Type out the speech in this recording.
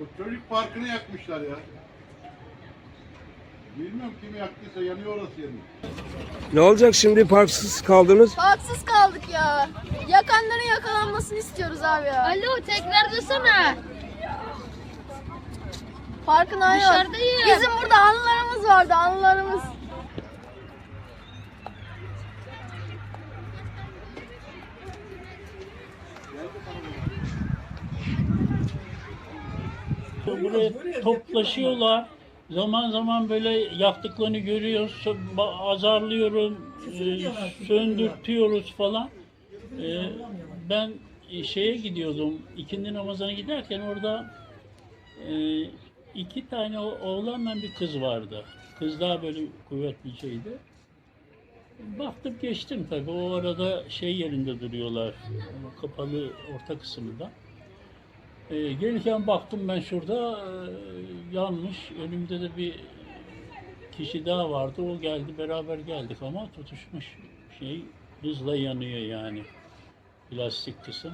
O çocuk parkını yakmışlar ya. Bilmiyorum kim yaktıysa yanıyor orası yanıyor. Ne olacak şimdi parksız kaldınız? Haksız kaldık ya. Yakanların yakalanmasını istiyoruz abi ya. Alo tekrar desene. Parkın ayağı. Dışarıdayım. Bizim burada anılarımız vardı anılarımız. Buraya toplaşıyorlar. Zaman zaman böyle yaktıklarını görüyoruz, azarlıyorum, e, söndürtüyoruz falan. E, ben e, şeye gidiyordum, ikindi namazına giderken orada e, iki tane oğlanla bir kız vardı. Kız daha böyle kuvvetli şeydi. Baktım geçtim tabii. O arada şey yerinde duruyorlar. Kapalı orta kısmında. Ee, gelirken baktım ben şurada e, yanmış. Önümde de bir kişi daha vardı. O geldi beraber geldik ama tutuşmuş şey hızla yanıyor yani. Plastik kısım.